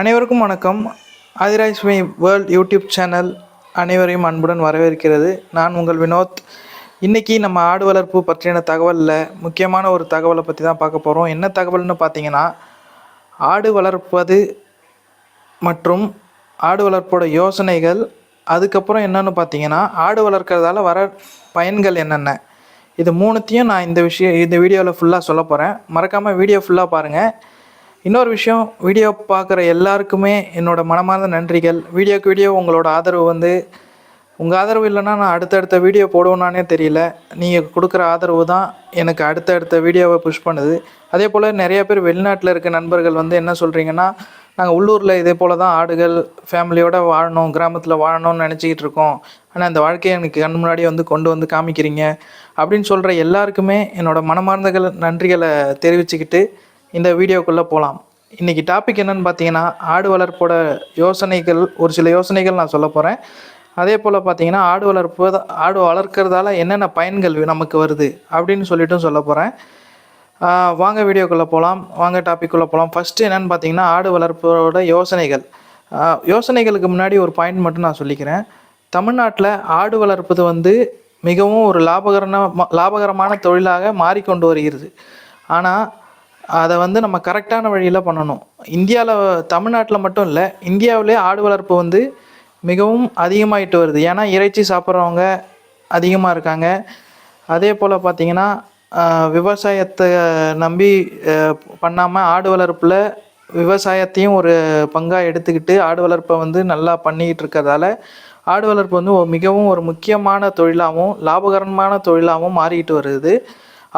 அனைவருக்கும் வணக்கம். Adhiraj world YouTube channel அனைவரையும் அன்புடன் வரவேற்கிறது. நான் உங்கள் வினோத். இன்றைக்கி நம்ம ஆடு வளர்ப்பு பற்றின தகவலில் முக்கியமான ஒரு தகவலை பற்றி தான் பார்க்க போகிறோம் என்ன தகவல்னு பார்த்தீங்கன்னா ஆடு வளர்ப்பது மற்றும் ஆடு வளர்ப்போட யோசனைகள் அதுக்கப்புறம் என்னென்னு பார்த்தீங்கன்னா ஆடு வளர்க்குறதால வர பயன்கள் என்னென்ன? இது மூணுத்தையும் நான் இந்த விஷயம் இந்த வீடியோவில் ஃபுல்லாக சொல்ல போகிறேன் மறக்காமல் வீடியோ ஃபுல்லாக பாருங்கள் இன்னொரு விஷயம் வீடியோ பார்க்குற எல்லாருக்குமே என்னோடய மனமார்ந்த நன்றிகள். வீடியோக்கு வீடியோ உங்களோட ஆதரவு வந்து உங்கள் ஆதரவு இல்லைன்னா நான் அடுத்தடுத்த வீடியோ போடுவேனானே தெரியல. நீங்கள் கொடுக்குற ஆதரவு தான் எனக்கு அடுத்தடுத்த வீடியோவை புஷ் பண்ணுது. அதே போல் நிறைய பேர் வெளிநாட்டில் இருக்க நண்பர்கள் வந்து என்ன சொல்கிறீங்கன்னா நாங்கள் உள்ளூரில் இதே போல் தான் ஆடுகள் ஃபேமிலியோடு வாழணும் கிராமத்தில் வாழணும்னு நினச்சிக்கிட்டு இருக்கோம். ஆனால் அந்த வாழ்க்கையை எனக்கு கண் முன்னாடி வந்து கொண்டு வந்து காமிக்கிறீங்க. அப்படின்னு சொல்கிற எல்லாருக்குமே என்னோடய மனமார்ந்தகள் நன்றிகளை தெரிவிச்சுக்கிட்டு இந்த வீடியோக்குள்ளே போகலாம் இன்றைக்கி டாபிக் என்னென்னு பார்த்தீங்கன்னா ஆடு வளர்ப்போட யோசனைகள் ஒரு சில யோசனைகள் நான் சொல்ல போகிறேன் அதே போல் பார்த்தீங்கன்னா ஆடு வளர்ப்பு ஆடு வளர்க்குறதால என்னென்ன பயன்கள் நமக்கு வருது அப்படின்னு சொல்லிட்டும் சொல்ல போகிறேன் வாங்க வீடியோக்குள்ளே போகலாம் வாங்க டாபிக்குள்ளே போகலாம் ஃபஸ்ட்டு என்னென்னு பார்த்தீங்கன்னா ஆடு வளர்ப்போட யோசனைகள். யோசனைகளுக்கு முன்னாடி ஒரு பாயிண்ட் மட்டும் நான் சொல்லிக்கிறேன். தமிழ்நாட்டில் ஆடு வளர்ப்பது வந்து மிகவும் ஒரு லாபகரமான லாபகரமான தொழிலாக மாறிக்கொண்டு வருகிறது. ஆனால் அதை வந்து நம்ம கரெக்டான வழியில் பண்ணணும். இந்தியாவில் தமிழ்நாட்டில் மட்டும் இல்லை இந்தியாவிலே ஆடு வளர்ப்பு வந்து மிகவும் அதிகமாயிட்டு வருது. ஏன்னா இறைச்சி சாப்பிட்றவங்க அதிகமாக இருக்காங்க. அதே போல் பார்த்திங்கன்னா விவசாயத்தை நம்பி பண்ணாமல் ஆடு வளர்ப்பில் விவசாயத்தையும் ஒரு பங்காக எடுத்துக்கிட்டு ஆடு வளர்ப்பை வந்து நல்லா பண்ணிக்கிட்டு இருக்கிறதால ஆடு வளர்ப்பு வந்து மிகவும் ஒரு முக்கியமான தொழிலாகவும் லாபகரமான தொழிலாகவும் மாறிக்கிட்டு வருது.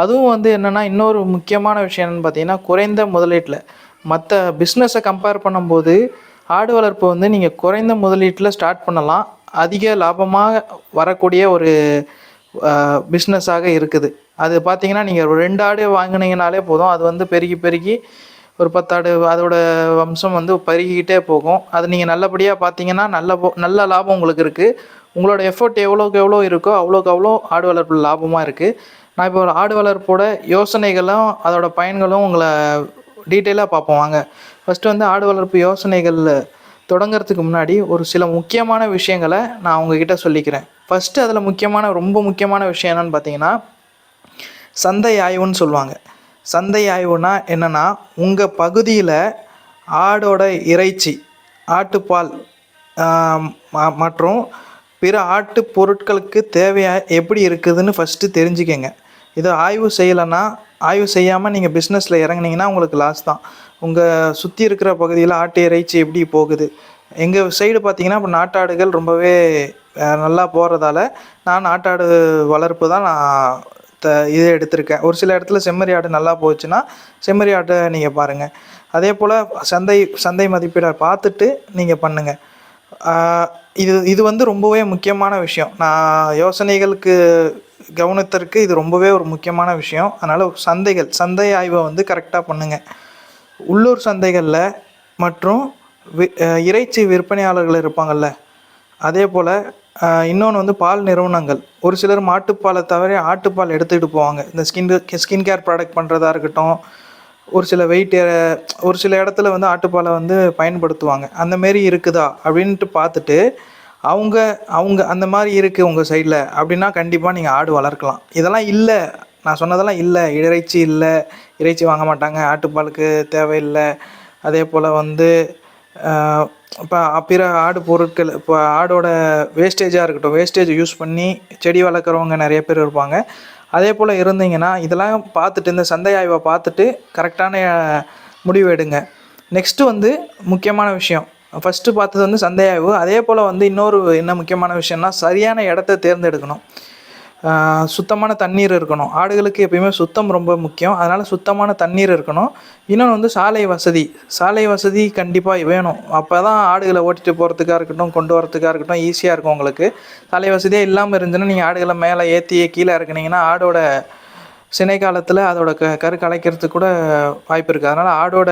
அதுவும் வந்து என்னென்னா இன்னொரு முக்கியமான விஷயம் என்னன்னு பார்த்தீங்கன்னா குறைந்த முதலீட்டில். மற்ற பிஸ்னஸை கம்பேர் பண்ணும்போது ஆடு வளர்ப்பு வந்து நீங்கள் குறைந்த முதலீட்டில் ஸ்டார்ட் பண்ணலாம். அதிக லாபமாக வரக்கூடிய ஒரு பிஸ்னஸாக இருக்குது. அது பார்த்தீங்கன்னா நீங்கள் ஒரு ரெண்டு ஆடு வாங்கினீங்கனாலே போதும். அது வந்து பெருகி பெருகி ஒரு பத்தாடு அதோட வம்சம் வந்து பெருகிக்கிட்டே போகும். அது நீங்கள் நல்லபடியாக பார்த்தீங்கன்னா நல்ல போ நல்ல லாபம் உங்களுக்கு இருக்குது உங்களோட எஃபர்ட் எவ்வளோக்கு எவ்வளோ இருக்கோ அவ்வளோக்கு அவ்வளோ ஆடு வளர்ப்பு லாபமாக இருக்குது நான் இப்போ ஒரு ஆடு வளர்ப்போட யோசனைகளும் அதோட பயன்களும் உங்களை டீட்டெயிலாக பார்ப்போம். வாங்க. ஃபஸ்ட்டு வந்து ஆடு வளர்ப்பு யோசனைகள் தொடங்கிறதுக்கு முன்னாடி ஒரு சில முக்கியமான விஷயங்களை நான் உங்ககிட்ட சொல்லிக்கிறேன். ஃபஸ்ட்டு அதில் முக்கியமான ரொம்ப முக்கியமான விஷயம் என்னென்னு பார்த்தீங்கன்னா சந்தை ஆய்வுன்னு சொல்லுவாங்க. சந்தை ஆய்வுனா என்னென்னா உங்கள் பகுதியில் ஆடோட இறைச்சி ஆட்டுப்பால் மற்றும் பிற ஆட்டு பொருட்களுக்கு தேவையாக எப்படி இருக்குதுன்னு ஃபஸ்ட்டு தெரிஞ்சுக்கங்க. இதை ஆய்வு செய்யலைன்னா ஆய்வு செய்யாமல் நீங்கள் பிஸ்னஸில் இறங்குனீங்கன்னா உங்களுக்கு லாஸ் தான். உங்கள் சுற்றி இருக்கிற பகுதியில் ஆட்டு இறைச்சி எப்படி போகுது? எங்கள் சைடு பார்த்தீங்கன்னா இப்போ நாட்டாடுகள் ரொம்பவே நல்லா போகிறதால நான் நாட்டாடு வளர்ப்பு தான் நான் த இதை எடுத்திருக்கேன். ஒரு சில இடத்துல செம்மறி ஆடு நல்லா போச்சுன்னா செம்மறி ஆட்டை நீங்கள் பாருங்கள் அதே போல் சந்தை சந்தை மதிப்பீடை பார்த்துட்டு நீங்கள் பண்ணுங்கள் இது இது வந்து ரொம்பவே முக்கியமான விஷயம். நான் யோசனைகளுக்கு கவனத்திற்கு இது ரொம்பவே ஒரு முக்கியமான விஷயம். அதனால் சந்தைகள் சந்தை ஆய்வை வந்து கரெக்டாக பண்ணுங்கள் உள்ளூர் சந்தைகளில் மற்றும் வி இறைச்சி விற்பனையாளர்கள் இருப்பாங்கள்ல அதே போல் இன்னொன்று வந்து பால் நிறுவனங்கள். ஒரு சிலர் மாட்டுப்பாலை தவிர ஆட்டுப்பால் எடுத்துகிட்டு போவாங்க. இந்த ஸ்கின் ஸ்கின் கேர் ப்ராடக்ட் பண்ணுறதா இருக்கட்டும் ஒரு சில வெயிட் ஒரு சில இடத்துல வந்து ஆட்டுப்பாலை வந்து பயன்படுத்துவாங்க. அந்த மாரி இருக்குதா? அப்படின்ட்டு பார்த்துட்டு அவங்க அவங்க அந்த மாதிரி இருக்குது உங்கள் சைடில் அப்படின்னா கண்டிப்பாக நீங்கள் ஆடு வளர்க்கலாம். இதெல்லாம் இல்லை. நான் சொன்னதெல்லாம் இல்லை. இறைச்சி இல்லை. இறைச்சி வாங்க மாட்டாங்க. ஆட்டுப்பாலுக்கு தேவையில்லை. அதே போல் வந்து இப்போ பிற ஆடு பொருட்கள் இப்போ ஆடோட வேஸ்டேஜாக இருக்கட்டும் வேஸ்டேஜ் யூஸ் பண்ணி செடி வளர்க்குறவங்க நிறைய பேர் இருப்பாங்க. அதே போல் இருந்தீங்கன்னா இதெல்லாம் பார்த்துட்டு இந்த சந்தை ஆய்வை பார்த்துட்டு கரெக்டான முடிவு எடுங்க. நெக்ஸ்ட்டு வந்து முக்கியமான விஷயம். ஃபஸ்ட்டு பார்த்தது வந்து சந்தையாய்வு அதே போல் வந்து இன்னொரு என்ன முக்கியமான விஷயம்னா சரியான இடத்த தேர்ந்தெடுக்கணும். சுத்தமான தண்ணீர் இருக்கணும். ஆடுகளுக்கு எப்பயுமே சுத்தம் ரொம்ப முக்கியம். அதனால் சுத்தமான தண்ணீர் இருக்கணும். இன்னொன்று வந்து சாலை வசதி. சாலை வசதி கண்டிப்பாக வேணும். அப்போ தான் ஆடுகளை ஓட்டிட்டு போகிறதுக்காக இருக்கட்டும் கொண்டு வரதுக்காக இருக்கட்டும் ஈஸியாக இருக்கும் உங்களுக்கு. சாலை வசதியே இல்லாமல் இருந்துச்சுன்னா நீங்கள் ஆடுகளை மேலே ஏற்றி கீழே இறக்குனீங்கன்னா ஆடோட சினை காலத்தில் அதோட க கரு கலைக்கிறதுக்கு கூட வாய்ப்பு இருக்குது அதனால் ஆடோட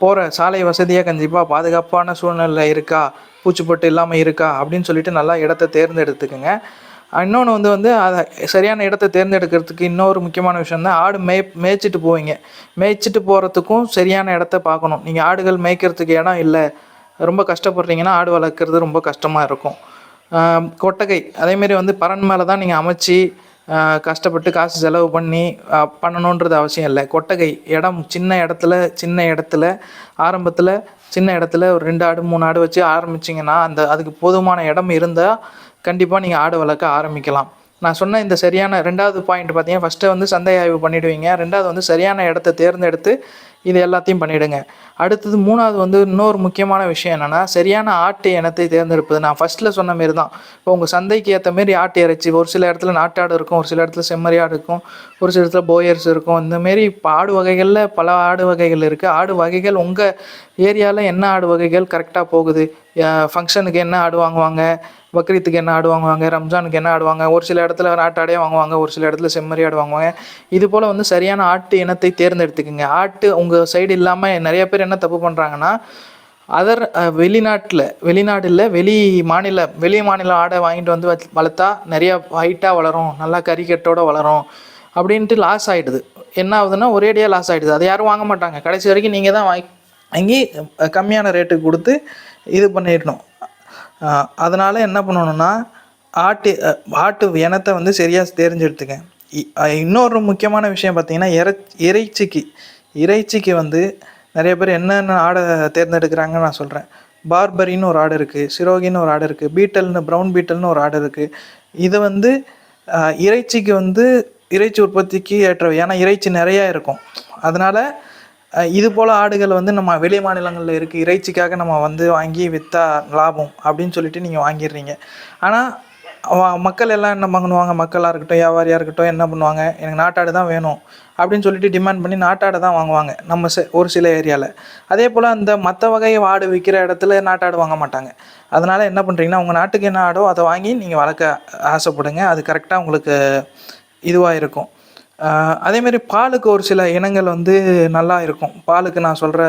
போகிற சாலை வசதியாக கண்டிப்பாக பாதுகாப்பான சூழ்நிலை இருக்கா? பூச்சிப்பட்டு இல்லாமல் இருக்கா? அப்படின்னு சொல்லிட்டு நல்லா இடத்த தேர்ந்தெடுத்துக்கோங்க. இன்னொன்று வந்து வந்து அதை சரியான இடத்த தேர்ந்தெடுக்கிறதுக்கு இன்னொரு முக்கியமான விஷயம் தான் ஆடு மே மேய்ச்சிட்டு போவீங்க. மேய்ச்சிட்டு போகிறதுக்கும் சரியான இடத்த பார்க்கணும். நீங்கள் ஆடுகள் மேய்க்கிறதுக்கு இடம் இல்லை. ரொம்ப கஷ்டப்படுறீங்கன்னா ஆடு வளர்க்குறது ரொம்ப கஷ்டமாக இருக்கும். கொட்டகை. அதேமாரி வந்து பறன் மேலே தான் நீங்கள் அமைச்சு கஷ்டப்பட்டு காசு செலவு பண்ணி பண்ணணுன்றது அவசியம் இல்லை. கொட்டகை இடம் சின்ன இடத்துல சின்ன இடத்துல ஆரம்பத்தில் சின்ன இடத்துல ஒரு ரெண்டு ஆடு மூணு ஆடு வச்சு ஆரம்பிச்சிங்கன்னா அந்த அதுக்கு போதுமான இடம் இருந்தால் கண்டிப்பாக நீங்கள் ஆடு வளர்க்க ஆரம்பிக்கலாம். நான் சொன்ன இந்த சரியான ரெண்டாவது பாயிண்ட் பார்த்தீங்கன்னா ஃபஸ்ட்டு வந்து சந்தை ஆய்வு பண்ணிவிடுவீங்க ரெண்டாவது வந்து சரியான இடத்த தேர்ந்தெடுத்து இது எல்லாத்தையும் பண்ணிவிடுங்க அடுத்தது மூணாவது வந்து இன்னொரு முக்கியமான விஷயம் என்னென்னா சரியான ஆட்டு இனத்தை தேர்ந்தெடுப்பது. நான் ஃபஸ்ட்டில் சொன்ன மாரி தான் இப்போ உங்கள் சந்தைக்கு ஏற்ற மாரி ஆட்டு இறைச்சி ஒரு சில இடத்துல நாட்டாடு இருக்கும் ஒரு சில இடத்துல செம்மறி ஆடு இருக்கும் ஒரு சில இடத்துல போயர்ஸ் இருக்கும். இந்தமாரி இப்போ ஆடு வகைகளில் பல ஆடு வகைகள் இருக்குது ஆடு வகைகள் உங்கள் ஏரியாவில் என்ன ஆடு வகைகள் கரெக்டாக போகுது? ஃபங்க்ஷனுக்கு என்ன ஆடு வாங்குவாங்க? பக்ரீத்துக்கு என்ன ஆடு வாங்குவாங்க? ரம்ஜானுக்கு என்ன ஆடுவாங்க ஒரு சில இடத்துல நாட்டாடே வாங்குவாங்க ஒரு சில இடத்துல செம்மறி ஆடு வாங்குவாங்க. இது போல் வந்து சரியான ஆட்டு இனத்தை தேர்ந்தெடுத்துக்குங்க. ஆட்டு உங்கள் சைடு இல்லாமல் நிறைய பேர் என்ன தப்பு பண்ணுறாங்கன்னா அதர் வெளிநாட்டில் வெளிநாட்டில் வெளி மாநில வெளி மாநில ஆடை வாங்கிட்டு வந்து வளர்த்தா நிறைய ஹைட்டாக வளரும் நல்லா கறிக்கட்டோட வளரும் அப்படின்ட்டு லாஸ் ஆகிடுது என்ன ஆகுதுன்னா ஒரேடியாக லாஸ் ஆகிடுது அதை யாரும் வாங்க மாட்டாங்க. கடைசி வரைக்கும் நீங்கள் தான் வாங்கி வாங்கி கம்மியான ரேட்டுக்கு கொடுத்து இது பண்ணிடணும். அதனால் என்ன பண்ணணும்னா ஆட்டு ஆட்டு இனத்தை வந்து சரியாக தெரிஞ்செடுத்துங்க இ- இன்னொரு முக்கியமான விஷயம் பார்த்தீங்கன்னா இறை இறைச்சிக்கு. இறைச்சிக்கு வந்து நிறைய பேர் என்னென்ன ஆடை தேர்ந்தெடுக்கிறாங்கன்னு நான் சொல்கிறேன் பார்பரின்னு ஒரு ஆடு இருக்குது சிரோகின்னு ஒரு ஆடு இருக்குது பீட்டல்னு ப்ரௌன் பீட்டல்னு ஒரு ஆடு இருக்குது இது வந்து இறைச்சிக்கு வந்து இறைச்சி உற்பத்திக்கு ஏற்றவை ஏன்னா இறைச்சி நிறையா இருக்கும். அதனால் இது போல் ஆடுகள் வந்து நம்ம வெளி மாநிலங்களில் இருக்குது இறைச்சிக்காக நம்ம வந்து வாங்கி விற்றா லாபம் அப்படின்னு சொல்லிட்டு நீங்கள் வாங்கிடுறீங்க. ஆனால் மக்கள் எல்லாம் என்ன பண்ணுவாங்க? மக்களாக இருக்கட்டும் வியாபாரியாக இருக்கட்டும் என்ன பண்ணுவாங்க? எனக்கு நாட்டாடு தான் வேணும் அப்படின்னு சொல்லிட்டு டிமாண்ட் பண்ணி நாட்டாடு தான் வாங்குவாங்க. நம்ம ஒரு சில ஏரியாவில் அதே போல் அந்த மற்ற வகை ஆடு விற்கிற இடத்துல நாட்டாடு வாங்க மாட்டாங்க. அதனால் என்ன பண்ணுறீங்கன்னா உங்கள் நாட்டுக்கு என்ன ஆடோ அதை வாங்கி நீங்கள் வளர்க்க ஆசைப்படுங்க. அது கரெக்டாக உங்களுக்கு இதுவாக இருக்கும். அதேமாரி பாலுக்கு ஒரு சில இனங்கள் வந்து நல்லா இருக்கும். பாலுக்கு நான் சொல்கிற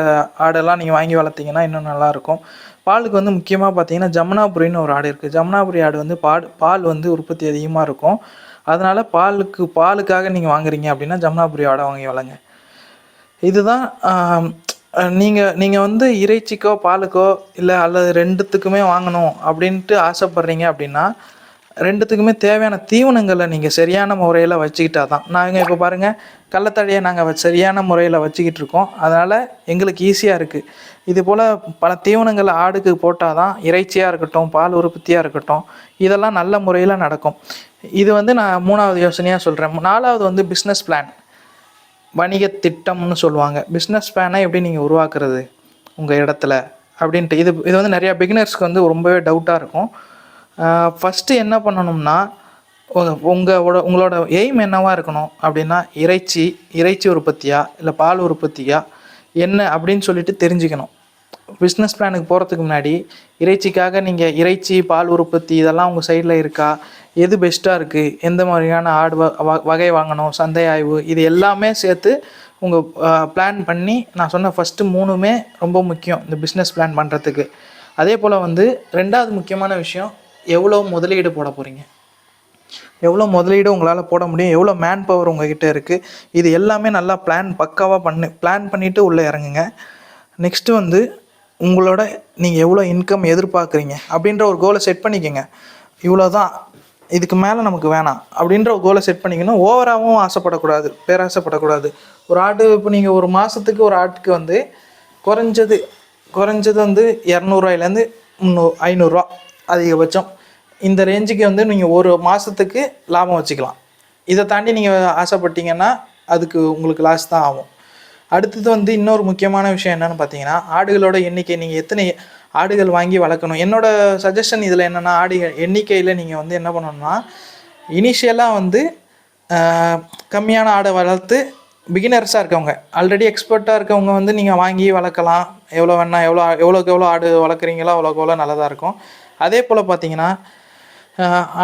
ஆடெல்லாம் நீங்கள் வாங்கி வளர்த்தீங்கன்னா இன்னும் நல்லாயிருக்கும் பாலுக்கு வந்து முக்கியமாக பார்த்தீங்கன்னா ஜமுனாபுரின்னு ஒரு ஆடு இருக்குது ஜமுனாபுரி ஆடு வந்து பால் பால் வந்து உற்பத்தி அதிகமாக இருக்கும். அதனால் பாலுக்கு பாலுக்காக நீங்கள் வாங்குறீங்க அப்படின்னா ஜமுனாபுரி ஆடை வாங்கி வளங்க இதுதான் நீங்கள் நீங்கள் வந்து இறைச்சிக்கோ பாலுக்கோ இல்லை அல்லது ரெண்டுத்துக்குமே வாங்கணும் அப்படின்ட்டு ஆசைப்பட்றீங்க அப்படின்னா ரெண்டுத்துக்குமே தேவையான தீவனங்களை நீங்கள் சரியான முறையில் வச்சுக்கிட்டா தான் நாங்கள் இப்போ பாருங்கள் கள்ளத்தழையை நாங்கள் சரியான முறையில் வச்சுக்கிட்டு இருக்கோம். அதனால் எங்களுக்கு ஈஸியாக இருக்குது இது போல் பல தீவனங்களை ஆடுக்கு போட்டால் தான் இறைச்சியாக இருக்கட்டும் பால் உற்பத்தியாக இருக்கட்டும் இதெல்லாம் நல்ல முறையில் நடக்கும். இது வந்து நான் மூணாவது யோசனையாக சொல்கிறேன் நாலாவது வந்து பிஸ்னஸ் பிளான் வணிக திட்டம்னு சொல்லுவாங்க. பிஸ்னஸ் பிளானை எப்படி நீங்கள் உருவாக்குறது? உங்கள் இடத்துல. அப்படின்ட்டு. இது இது வந்து நிறையா பிகினர்ஸ்க்கு வந்து ரொம்பவே டவுட்டாக இருக்கும். ஃபஸ்ட்டு என்ன பண்ணணும்னா உங்களோட உங்களோட எய்ம் என்னவாக இருக்கணும் அப்படின்னா இறைச்சி இறைச்சி உற்பத்தியா இல்லை பால் உற்பத்தியா என்ன அப்படின்னு சொல்லிட்டு தெரிஞ்சுக்கணும். பிஸ்னஸ் பிளானுக்கு போகிறதுக்கு முன்னாடி இறைச்சிக்காக நீங்கள் இறைச்சி பால் உற்பத்தி இதெல்லாம் உங்கள் சைடில் இருக்கா? எது பெஸ்ட்டாக இருக்குது எந்த மாதிரியான ஆடு வ- வ- வகை வாங்கணும் சந்தை ஆய்வு இது எல்லாமே சேர்த்து உங்கள் பிளான் பண்ணி நான் சொன்ன ஃபஸ்ட்டு மூணுமே ரொம்ப முக்கியம் இந்த பிஸ்னஸ் பிளான் பண்ணுறதுக்கு அதே போல் வந்து ரெண்டாவது முக்கியமான விஷயம் எவ்வளோ முதலீடு போட போகிறீங்க எவ்வளோ முதலீடு உங்களால் போட முடியும்? எவ்வளோ மேன் பவர் உங்ககிட்ட இருக்குது இது எல்லாமே நல்லா பிளான் பக்காவாக பண்ணு பிளான் பண்ணிவிட்டு உள்ளே இறங்குங்க. நெக்ஸ்ட்டு வந்து உங்களோட நீங்கள் எவ்வளோ இன்கம் எதிர்பார்க்குறீங்க? அப்படின்ற ஒரு கோலை செட் பண்ணிக்கோங்க. இவ்வளோ தான் இதுக்கு மேலே நமக்கு வேணாம். அப்படின்ற ஒரு கோலை செட் பண்ணிக்கணும். ஓவராகவும் ஆசைப்படக்கூடாது. பேராசைப்படக்கூடாது. ஒரு ஆடு இப்போ நீங்கள் ஒரு மாதத்துக்கு ஒரு ஆட்டுக்கு வந்து குறைஞ்சது குறைஞ்சது வந்து இரநூறுவாயிலேருந்து முந்நூறு ஐநூறுரூவா அதிகபட்சம். இந்த ரேஞ்சுக்கு வந்து நீங்கள் ஒரு மாதத்துக்கு லாபம் வச்சுக்கலாம். இதை தாண்டி நீங்கள் ஆசைப்பட்டீங்கன்னா அதுக்கு உங்களுக்கு லாஸ் தான் ஆகும். அடுத்தது வந்து இன்னொரு முக்கியமான விஷயம் என்னன்னு பார்த்தீங்கன்னா ஆடுகளோட எண்ணிக்கை நீங்கள் எத்தனை ஆடுகள் வாங்கி வளர்க்கணும்? என்னோட சஜஷன் இதில் என்னென்னா ஆடுகள் எண்ணிக்கையில் நீங்கள் வந்து என்ன பண்ணணும்னா இனிஷியலாக வந்து கம்மியான ஆடை வளர்த்து பிகினர்ஸாக இருக்கவங்க ஆல்ரெடி எக்ஸ்பர்ட்டாக இருக்கவங்க வந்து நீங்கள் வாங்கி வளர்க்கலாம். எவ்வளோ வேணால் எவ்வளோ எவ்வளோக்கு எவ்வளோ ஆடு வளர்க்குறீங்களோ அவ்வளோக்கு எவ்வளோ நல்லதாக இருக்கும். அதே போல் பார்த்தீங்கன்னா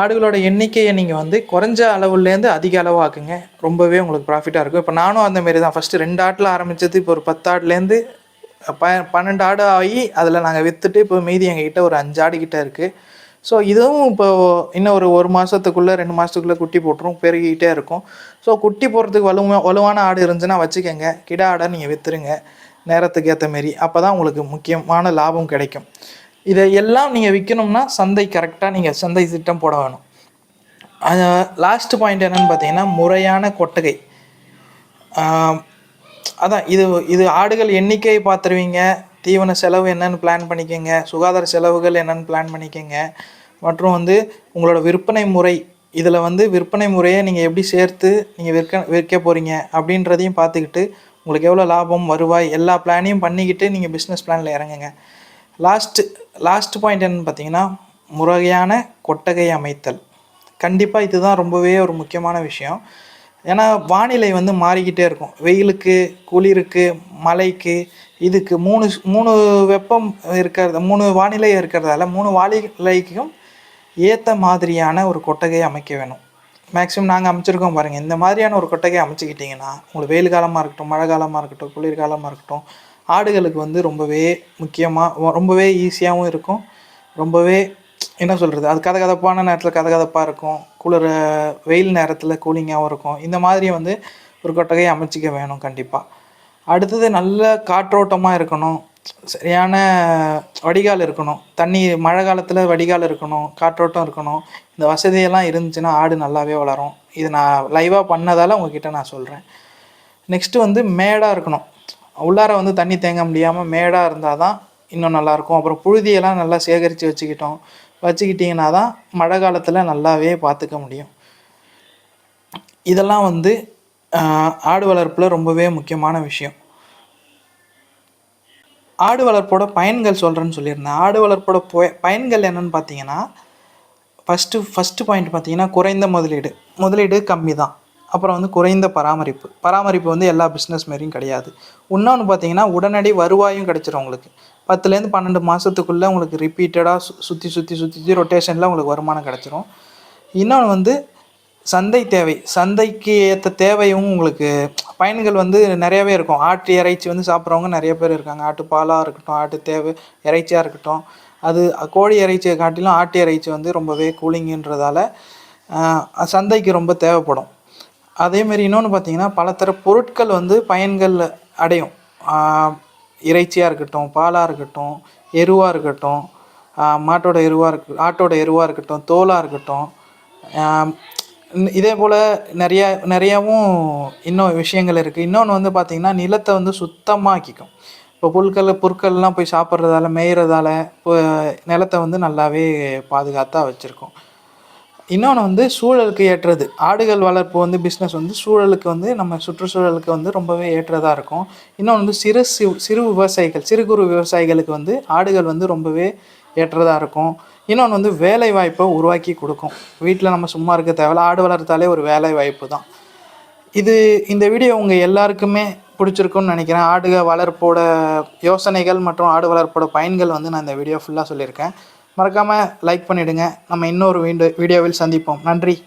ஆடுகளோட எண்ணிக்கையை நீங்கள் வந்து குறைஞ்ச அளவுலேருந்து அதிக அளவாக்குங்க. ரொம்பவே உங்களுக்கு ப்ராஃபிட்டாக இருக்கும். இப்போ நானும் அந்த மாரி தான். ஃபஸ்ட்டு ரெண்டு ஆட்டில் ஆரம்பிச்சது இப்போ ஒரு பத்து ஆடுலேருந்து ப பன்னெண்டு ஆடு ஆகி அதில் நாங்கள் விற்றுட்டு இப்போ மீதி எங்ககிட்ட ஒரு அஞ்சு ஆடு கிட்டே இருக்குது ஸோ இதுவும் இப்போ இன்னும் ஒரு ஒரு மாதத்துக்குள்ளே ரெண்டு மாதத்துக்குள்ளே குட்டி போட்டுரும் பெருகிக்கிட்டே இருக்கும். ஸோ குட்டி போடுறதுக்கு வலுவா வலுவான ஆடு இருந்துச்சுன்னா வச்சுக்கோங்க. கிடா ஆடை நீங்கள் விற்றுருங்க நேரத்துக்கு ஏற்ற மாரி. அப்போ தான் உங்களுக்கு முக்கியமான லாபம் கிடைக்கும். இதை எல்லாம் நீங்கள் விற்கணும்னா சந்தை கரெக்டாக நீங்கள் சந்தை திட்டம் போட வேணும். லாஸ்ட் பாயிண்ட் என்னன்னு பார்த்தீங்கன்னா முறையான கொட்டகை. அதான் இது இது ஆடுகள் எண்ணிக்கை பார்த்துருவீங்க. தீவன செலவு என்னன்னு பிளான் பண்ணிக்கோங்க. சுகாதார செலவுகள் என்னன்னு பிளான் பண்ணிக்கோங்க. மற்றும் வந்து உங்களோட விற்பனை முறை இதில் வந்து விற்பனை முறையை நீங்கள் எப்படி சேர்த்து நீங்கள் விற்க விற்க போகிறீங்க அப்படின்றதையும் பார்த்துக்கிட்டு உங்களுக்கு எவ்வளோ லாபம் வருவாய் எல்லா பிளானையும் பண்ணிக்கிட்டு நீங்கள் பிஸ்னஸ் பிளானில் இறங்குங்க. லாஸ்ட்டு லாஸ்ட் பாயிண்ட் என்னன்னு பார்த்தீங்கன்னா முறையான கொட்டகை அமைத்தல். கண்டிப்பாக இதுதான் ரொம்பவே ஒரு முக்கியமான விஷயம். ஏன்னா வானிலை வந்து மாறிக்கிட்டே இருக்கும். வெயிலுக்கு குளிருக்கு மழைக்கு இதுக்கு மூணு மூணு வெப்பம் இருக்கிறது மூணு வானிலை இருக்கிறதால மூணு வானிலைக்கும் ஏற்ற மாதிரியான ஒரு கொட்டகையை அமைக்க வேணும். மேக்ஸிமம் நாங்கள் அமைச்சிருக்கோம் பாருங்கள் இந்த மாதிரியான ஒரு கொட்டகையை அமைச்சிக்கிட்டிங்கன்னா உங்களுக்கு வெயில் காலமாக இருக்கட்டும் மழை காலமாக இருக்கட்டும் குளிர்காலமாக இருக்கட்டும் ஆடுகளுக்கு வந்து ரொம்பவே முக்கியமாக ரொம்பவே ஈஸியாகவும் இருக்கும். ரொம்பவே என்ன சொல்கிறது அது கதகதப்பான நேரத்தில் கதகதப்பாக இருக்கும். குளிர வெயில் நேரத்தில் கூலிங்காகவும் இருக்கும். இந்த மாதிரி வந்து ஒரு கொட்டகையை அமைச்சிக்க வேணும் கண்டிப்பாக அடுத்தது நல்ல காற்றோட்டமாக இருக்கணும். சரியான வடிகால் இருக்கணும். தண்ணி மழை காலத்தில் வடிகால் இருக்கணும் காற்றோட்டம் இருக்கணும். இந்த வசதியெல்லாம் இருந்துச்சுன்னா ஆடு நல்லாவே வளரும். இது நான் லைவாக பண்ணதால் உங்ககிட்ட நான் சொல்கிறேன் நெக்ஸ்ட்டு வந்து மேடாக இருக்கணும். உள்ளார வந்து தண்ணி தேங்க முடியாமல் மேடாக இருந்தால் தான் இன்னும் நல்லாயிருக்கும். அப்புறம் புழுதியெல்லாம் நல்லா சேகரித்து வச்சுக்கிட்டோம். வச்சுக்கிட்டிங்கன்னா தான் மழை காலத்தில் நல்லாவே பார்த்துக்க முடியும். இதெல்லாம் வந்து ஆடு வளர்ப்பில் ரொம்பவே முக்கியமான விஷயம். ஆடு வளர்ப்போட பயன்கள் சொல்கிறேன்னு சொல்லியிருந்தேன். ஆடு வளர்ப்போட பொ- பயன்கள் என்னென்னு பார்த்தீங்கன்னா ஃபஸ்ட்டு ஃபஸ்ட்டு பாயிண்ட் பார்த்தீங்கன்னா குறைந்த முதலீடு. முதலீடு கம்மி தான் அப்புறம் வந்து குறைந்த பராமரிப்பு. பராமரிப்பு வந்து எல்லா பிஸ்னஸ் மாரியும் கிடையாது. இன்னொன்று பார்த்தீங்கன்னா உடனடி வருவாயும் கிடைச்சிரும் உங்களுக்கு. பத்துலேருந்து பன்னெண்டு மாதத்துக்குள்ளே உங்களுக்கு ரிப்பீட்டடாக சு சுற்றி சுற்றி சுற்றி ரொட்டேஷனில் உங்களுக்கு வருமானம் கிடைச்சிரும். இன்னொன்று வந்து சந்தை தேவை. சந்தைக்கு ஏற்ற தேவையும் உங்களுக்கு பயன்கள் வந்து நிறையவே இருக்கும். ஆட்டு இறைச்சி வந்து சாப்பிட்றவங்க நிறைய பேர் இருக்காங்க. ஆட்டு பாலாக இருக்கட்டும் ஆட்டு தேவை இறைச்சியாக இருக்கட்டும். அது கோழி இறைச்சியை காட்டிலும் ஆட்டு இறைச்சி வந்து ரொம்பவே கூலிங்குன்றதால சந்தைக்கு ரொம்ப தேவைப்படும். அதேமாரி இன்னொன்று பார்த்தீங்கன்னா பலதர பொருட்கள் வந்து பயன்கள் அடையும். இறைச்சியாக இருக்கட்டும் பாலாக இருக்கட்டும் எருவாக இருக்கட்டும் மாட்டோட எருவாக இருக்கு ஆட்டோட எருவாக இருக்கட்டும் தோலாக இருக்கட்டும் இதே போல் நிறையா நிறையாவும் இன்னும் விஷயங்கள் இருக்குது இன்னொன்று வந்து பார்த்திங்கன்னா நிலத்தை வந்து சுத்தமாக்கிக்கும். இப்போ புல்கள் பொருட்கள்லாம் போய் சாப்பிட்றதால மேயிறதால இப்போ நிலத்தை வந்து நல்லாவே பாதுகாத்தாக வச்சுருக்கோம். இன்னொன்று வந்து சூழலுக்கு ஏற்றது. ஆடுகள் வளர்ப்பு வந்து பிஸ்னஸ் வந்து சூழலுக்கு வந்து நம்ம சுற்றுச்சூழலுக்கு வந்து ரொம்பவே ஏற்றதாக இருக்கும். இன்னொன்று வந்து சிறு சிறு விவசாயிகள் சிறு குறு விவசாயிகளுக்கு வந்து ஆடுகள் வந்து ரொம்பவே ஏற்றதாக இருக்கும். இன்னொன்று வந்து வேலை வாய்ப்பை உருவாக்கி கொடுக்கும். வீட்டில் நம்ம சும்மா இருக்க தேவையில்ல ஆடு வளர்த்தாலே ஒரு வேலை வாய்ப்பு தான். இது இந்த வீடியோ உங்கள் எல்லாருக்குமே பிடிச்சிருக்குன்னு நினைக்கிறேன். ஆடுக வளர்ப்போட யோசனைகள் மற்றும் ஆடு வளர்ப்போட பயன்கள் வந்து நான் இந்த வீடியோ ஃபுல்லாக சொல்லியிருக்கேன். மறக்காமல் லைக் பண்ணிவிடுங்க நம்ம இன்னொரு வீண்டு வீடியோவில் சந்திப்போம். நன்றி.